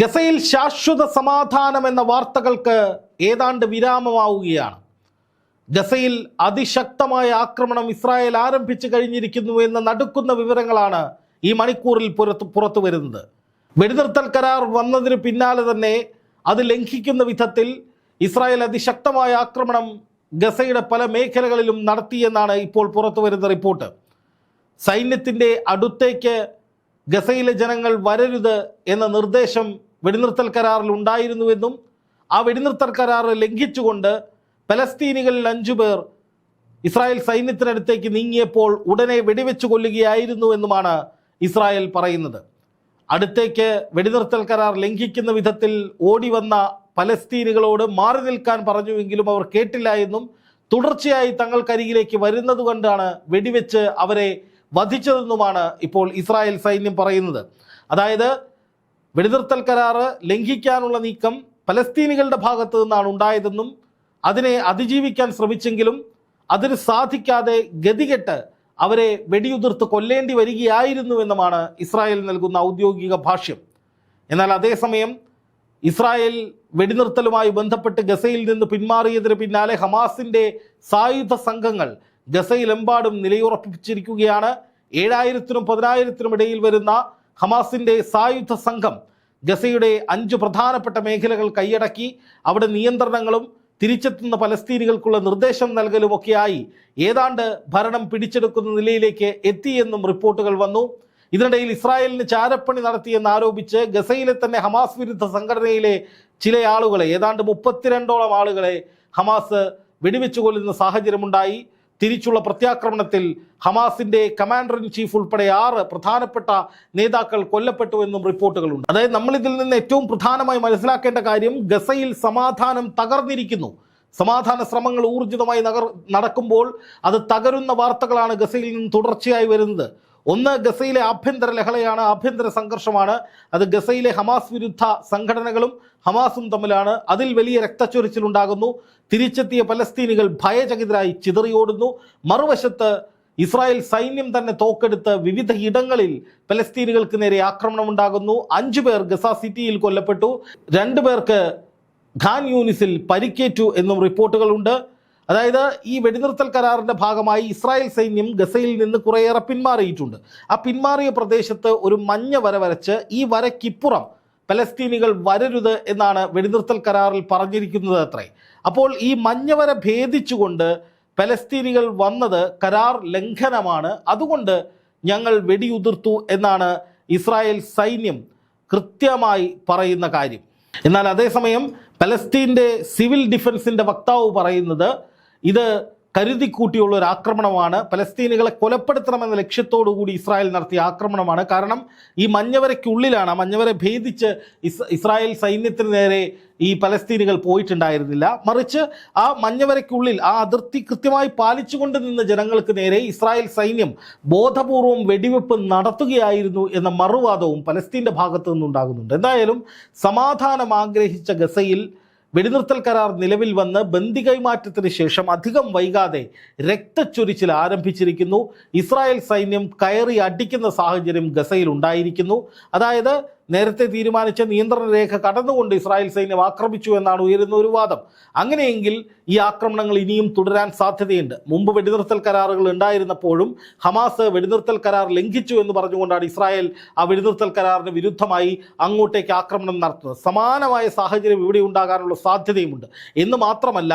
ഗസയിൽ ശാശ്വത സമാധാനം എന്ന വാർത്തകൾക്ക് ഏതാണ്ട് വിരാമമാവുകയാണ്. ഗസയിൽ അതിശക്തമായ ആക്രമണം ഇസ്രായേൽ ആരംഭിച്ചു കഴിഞ്ഞിരിക്കുന്നു എന്ന നടുക്കുന്ന വിവരങ്ങളാണ് ഈ മണിക്കൂറിൽ പുറത്ത് പുറത്തു വരുന്നത്. വെടിനിർത്തൽ കരാർ വന്നതിന് പിന്നാലെ തന്നെ അത് ലംഘിക്കുന്ന വിധത്തിൽ ഇസ്രായേൽ അതിശക്തമായ ആക്രമണം ഗസയുടെ പല മേഖലകളിലും നടത്തിയെന്നാണ് ഇപ്പോൾ പുറത്തു വരുന്ന റിപ്പോർട്ട്. സൈന്യത്തിന്റെ അടുത്തേക്ക് ഗസയിലെ ജനങ്ങൾ വരരുത് എന്ന നിർദ്ദേശം വെടിനിർത്തൽ കരാറിൽ ഉണ്ടായിരുന്നുവെന്നും ആ വെടിനിർത്തൽ കരാർ ലംഘിച്ചുകൊണ്ട് പലസ്തീനികളിൽ അഞ്ചു പേർ ഇസ്രായേൽ സൈന്യത്തിനടുത്തേക്ക് നീങ്ങിയപ്പോൾ ഉടനെ വെടിവെച്ച് കൊല്ലുകയായിരുന്നു എന്നുമാണ് ഇസ്രായേൽ പറയുന്നത്. അടുത്തേക്ക് വെടിനിർത്തൽ കരാർ ലംഘിക്കുന്ന വിധത്തിൽ ഓടി വന്ന പലസ്തീനികളോട് മാറി നിൽക്കാൻ പറഞ്ഞുവെങ്കിലും അവർ കേട്ടില്ല എന്നും തുടർച്ചയായി തങ്ങൾക്കരികിലേക്ക് വരുന്നത് കൊണ്ടാണ് വെടിവെച്ച് അവരെ വധിച്ചതെന്നുമാണ് ഇപ്പോൾ ഇസ്രായേൽ സൈന്യം പറയുന്നത്. അതായത് വെടിനിർത്തൽ കരാറ് ലംഘിക്കാനുള്ള നീക്കം പലസ്തീനികളുടെ ഭാഗത്തു നിന്നാണ് ഉണ്ടായതെന്നും അതിനെ അതിജീവിക്കാൻ ശ്രമിച്ചെങ്കിലും അതിന് സാധിക്കാതെ ഗതികെട്ട് അവരെ വെടിയുതിർത്ത് കൊല്ലേണ്ടി വരികയായിരുന്നുവെന്നുമാണ് ഇസ്രായേൽ നൽകുന്ന ഔദ്യോഗിക ഭാഷ്യം. എന്നാൽ അതേസമയം ഇസ്രായേൽ വെടിനിർത്തലുമായി ബന്ധപ്പെട്ട് ഗസയിൽ നിന്ന് പിന്മാറിയതിന് പിന്നാലെ ഹമാസിന്റെ സായുധ സംഘങ്ങൾ ഗസയിലെമ്പാടും നിലയുറപ്പിച്ചിരിക്കുകയാണ്. ഏഴായിരത്തിനും പതിനായിരത്തിനും ഇടയിൽ വരുന്ന ഹമാസിന്റെ സായുധ സംഘം ഗസയുടെ അഞ്ച് പ്രധാനപ്പെട്ട മേഖലകൾ കൈയടക്കി അവിടെ നിയന്ത്രണങ്ങളും തിരിച്ചെത്തുന്ന പലസ്തീനികൾക്കുള്ള നിർദ്ദേശം നൽകലുമൊക്കെയായി. ഏതാണ്ട് ഭരണം പിടിച്ചെടുക്കുന്ന നിലയിലേക്ക് എത്തിയെന്നും റിപ്പോർട്ടുകൾ വന്നു. ഇതിനിടയിൽ ഇസ്രായേലിന് ചാരപ്പണി നടത്തിയെന്ന് ആരോപിച്ച് ഗസയിലെ തന്നെ ഹമാസ് വിരുദ്ധ സംഘടനയിലെ ചില ആളുകളെ ഏതാണ്ട് മുപ്പത്തിരണ്ടോളം ആളുകളെ ഹമാസ് വെടിവെച്ചു കൊല്ലുന്ന സാഹചര്യമുണ്ടായി. തിരിച്ചുള്ള പ്രത്യാക്രമണത്തിൽ ഹമാസിന്റെ കമാൻഡർ ഇൻ ചീഫ് ഉൾപ്പെടെ ആറ് പ്രധാനപ്പെട്ട നേതാക്കൾ കൊല്ലപ്പെട്ടു എന്നും റിപ്പോർട്ടുകളുണ്ട്. അതായത് നമ്മൾ ഇതിൽ നിന്ന് ഏറ്റവും പ്രധാനമായി മനസ്സിലാക്കേണ്ട കാര്യം ഗസയിൽ സമാധാനം തകർന്നിരിക്കുന്നു. സമാധാന ശ്രമങ്ങൾ ഊർജിതമായി നഗർ നടക്കുമ്പോൾ അത് തകരുന്ന വാർത്തകളാണ് ഗസയിൽ നിന്ന് തുടർച്ചയായി വരുന്നത്. ഒന്ന് ഗസയിലെ ആഭ്യന്തര ലഹളയാണ് ആഭ്യന്തര സംഘർഷമാണ്. അത് ഗസയിലെ ഹമാസ് വിരുദ്ധ സംഘടനകളും ഹമാസും തമ്മിലാണ്. അതിൽ വലിയ രക്തച്ചൊരിച്ചിലുണ്ടാകുന്നു തിരിച്ചെത്തിയ പലസ്തീനികൾ ഭയചകിതരായി ചിതറിയോടുന്നു. മറുവശത്ത് ഇസ്രായേൽ സൈന്യം തന്നെ തോക്കെടുത്ത് വിവിധ ഇടങ്ങളിൽ പലസ്തീനുകൾക്ക് നേരെ ആക്രമണമുണ്ടാകുന്നു. അഞ്ചു പേർ ഗസ സിറ്റിയിൽ കൊല്ലപ്പെട്ടു. രണ്ടു പേർക്ക് ഖാൻ യൂനിസിൽ പരിക്കേറ്റു എന്നും റിപ്പോർട്ടുകളുണ്ട്. അതായത് ഈ വെടിനിർത്തൽ കരാറിന്റെ ഭാഗമായി ഇസ്രായേൽ സൈന്യം ഗസയിൽ നിന്ന് കുറേയേറെ പിന്മാറിയിട്ടുണ്ട്. ആ പിന്മാറിയ പ്രദേശത്ത് ഒരു മഞ്ഞ വര വരച്ച് ഈ വരയ്ക്കിപ്പുറം പലസ്തീനികൾ വരരുത് എന്നാണ് വെടിനിർത്തൽ കരാറിൽ പറഞ്ഞിരിക്കുന്നത് അത്രേ. അപ്പോൾ ഈ മഞ്ഞവര ഭേദിച്ചുകൊണ്ട് പലസ്തീനികൾ വന്നത് കരാർ ലംഘനമാണ്. അതുകൊണ്ട് ഞങ്ങൾ വെടിയുതിർത്തു എന്നാണ് ഇസ്രായേൽ സൈന്യം കൃത്യമായി പറയുന്ന കാര്യം. എന്നാൽ അതേസമയം പലസ്തീന്റെ സിവിൽ ഡിഫൻസിന്റെ വക്താവ് പറയുന്നത് ഇത് കരുതിക്കൂട്ടിയുള്ള ഒരു ആക്രമണമാണ് പലസ്തീനുകളെ കൊലപ്പെടുത്തണമെന്ന ലക്ഷ്യത്തോടു കൂടി ഇസ്രായേൽ നടത്തിയ ആക്രമണമാണ്. കാരണം ഈ മഞ്ഞവരയ്ക്കുള്ളിലാണ് ആ മഞ്ഞവരെ ഭേദിച്ച് ഇസ് ഇസ്രായേൽ സൈന്യത്തിന് നേരെ ഈ പലസ്തീനുകൾ പോയിട്ടുണ്ടായിരുന്നില്ല. മറിച്ച് ആ മഞ്ഞവരയ്ക്കുള്ളിൽ ആ അതിർത്തി കൃത്യമായി പാലിച്ചുകൊണ്ട് നിന്ന ജനങ്ങൾക്ക് നേരെ ഇസ്രായേൽ സൈന്യം ബോധപൂർവം വെടിവെപ്പ് നടത്തുകയായിരുന്നു എന്ന മറുവാദവും പലസ്തീന്റെ ഭാഗത്തു നിന്നുണ്ടാകുന്നുണ്ട് എന്തായാലും സമാധാനം ആഗ്രഹിച്ച ഗസയിൽ വെടിനിർത്തൽ കരാർ നിലവിൽ വന്ന് ബന്ദി കൈമാറ്റത്തിന് ശേഷം അധികം വൈകാതെ രക്തച്ചൊരിച്ചിൽ ആരംഭിച്ചിരിക്കുന്നു. ഇസ്രായേൽ സൈന്യം കയറി അടിക്കുന്ന സാഹചര്യം ഗസയിൽ ഉണ്ടായിരിക്കുന്നു. അതായത് നേരത്തെ തീരുമാനിച്ച നിയന്ത്രണ രേഖ കടന്നുകൊണ്ട് ഇസ്രായേൽ സൈന്യം ആക്രമിച്ചു എന്നാണ് ഉയരുന്ന ഒരു വാദം. അങ്ങനെയെങ്കിൽ ഈ ആക്രമണങ്ങൾ ഇനിയും തുടരാൻ സാധ്യതയുണ്ട്. മുമ്പ് വെടിനിർത്തൽ കരാറുകൾ ഉണ്ടായിരുന്നപ്പോഴും ഹമാസ് വെടിനിർത്തൽ കരാർ ലംഘിച്ചു എന്ന് പറഞ്ഞുകൊണ്ടാണ് ഇസ്രായേൽ ആ വെടിനിർത്തൽ കരാറിന് വിരുദ്ധമായി അങ്ങോട്ടേക്ക് ആക്രമണം നടത്തുന്നത്. സമാനമായ സാഹചര്യം ഇവിടെ ഉണ്ടാകാനുള്ള സാധ്യതയുമുണ്ട്. എന്ന് മാത്രമല്ല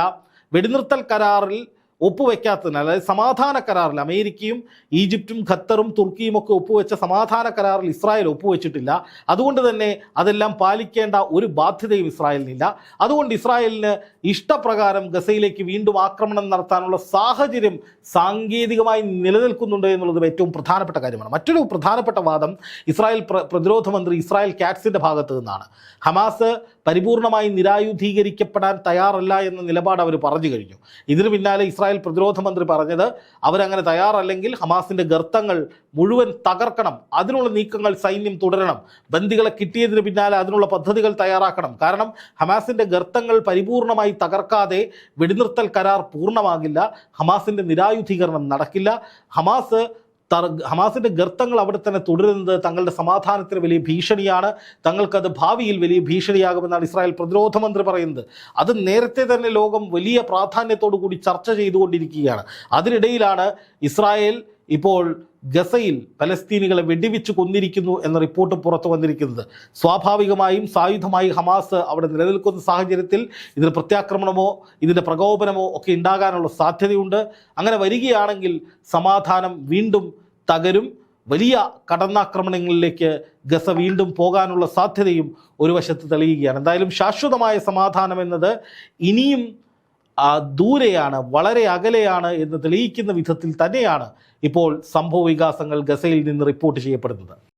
വെടിനിർത്തൽ കരാറിൽ ഒപ്പുവെക്കാത്തതിന് അതായത് സമാധാന കരാറിൽ അമേരിക്കയും ഈജിപ്തും ഖത്തറും തുർക്കിയും ഒക്കെ ഒപ്പുവെച്ച സമാധാന കരാറിൽ ഇസ്രായേൽ ഒപ്പുവെച്ചിട്ടില്ല. അതുകൊണ്ട് തന്നെ അതെല്ലാം പാലിക്കേണ്ട ഒരു ബാധ്യതയും ഇസ്രായേലിനില്ല. അതുകൊണ്ട് ഇസ്രായേലിന് ഇഷ്ടപ്രകാരം ഗസയിലേക്ക് വീണ്ടും ആക്രമണം നടത്താനുള്ള സാഹചര്യം സാങ്കേതികമായി നിലനിൽക്കുന്നുണ്ട് എന്നുള്ളത് ഏറ്റവും പ്രധാനപ്പെട്ട കാര്യമാണ്. മറ്റൊരു പ്രധാനപ്പെട്ട വാദം ഇസ്രായേൽ പ്രതിരോധ മന്ത്രി ഇസ്രായേൽ കാറ്റ്സിന്റെ ഭാഗത്തു നിന്നാണ്. ഹമാസ് പരിപൂർണമായി നിരായുധീകരിക്കപ്പെടാൻ തയ്യാറല്ല എന്ന നിലപാട് അവർ പറഞ്ഞു കഴിഞ്ഞു. ഇതിനു പിന്നാലെ ഇസ്രായേൽ പ്രതിരോധ മന്ത്രി പറഞ്ഞത് അവരങ്ങനെ തയ്യാറല്ലെങ്കിൽ ഹമാസിന്റെ ഗർത്തങ്ങൾ മുഴുവൻ തകർക്കണം അതിനുള്ള നീക്കങ്ങൾ സൈന്യം തുടരണം ബന്ദികളെ കിട്ടിയതിന് പിന്നാലെ അതിനുള്ള പദ്ധതികൾ തയ്യാറാക്കണം. കാരണം ഹമാസിന്റെ ഗർത്തങ്ങൾ പരിപൂർണമായി തകർക്കാതെ വെടിനിർത്തൽ കരാർ പൂർണമാകില്ല. ഹമാസിന്റെ നിരായുധീകരണം നടക്കില്ല. ഹമാസ് ഹമാസിന്റെ ഗർത്തങ്ങൾ അവിടെ തന്നെ തുടരുന്നത് തങ്ങളുടെ സമാധാനത്തിന് വലിയ ഭീഷണിയാണ്. തങ്ങൾക്കത് ഭാവിയിൽ വലിയ ഭീഷണിയാകുമെന്നാണ് ഇസ്രായേൽ പ്രതിരോധ മന്ത്രി പറയുന്നത്. അത് നേരത്തെ തന്നെ ലോകം വലിയ പ്രാധാന്യത്തോടു കൂടി ചർച്ച ചെയ്തുകൊണ്ടിരിക്കുകയാണ്. അതിനിടയിലാണ് ഇസ്രായേൽ ഇപ്പോൾ ഗസയിൽ പലസ്തീനികളെ വെടിവെച്ച് കൊന്നിരിക്കുന്നു എന്ന റിപ്പോർട്ട് പുറത്തു വന്നിരിക്കുന്നത്. സ്വാഭാവികമായും സായുധമായി ഹമാസ് അവിടെ നിലനിൽക്കുന്ന സാഹചര്യത്തിൽ ഇതിന് പ്രത്യാക്രമണമോ ഇതിന്റെ പ്രകോപനമോ ഒക്കെ ഉണ്ടാകാനുള്ള സാധ്യതയുണ്ട്. അങ്ങനെ വരികയാണെങ്കിൽ സമാധാനം വീണ്ടും തകരും. വലിയ കടന്നാക്രമണങ്ങളിലേക്ക് ഗസ വീണ്ടും പോകാനുള്ള സാധ്യതയും ഒരു വശത്ത് തെളിയുകയാണ്. എന്തായാലും ശാശ്വതമായ സമാധാനം എന്നത് ഇനിയും ദൂരെയാണ് വളരെ അകലെയാണ് എന്ന് തെളിയിക്കുന്ന വിധത്തിൽ തന്നെയാണ് ഇപ്പോൾ സംഭവ വികാസങ്ങൾ ഗസയിൽ നിന്ന് റിപ്പോർട്ട് ചെയ്യപ്പെടുന്നത്.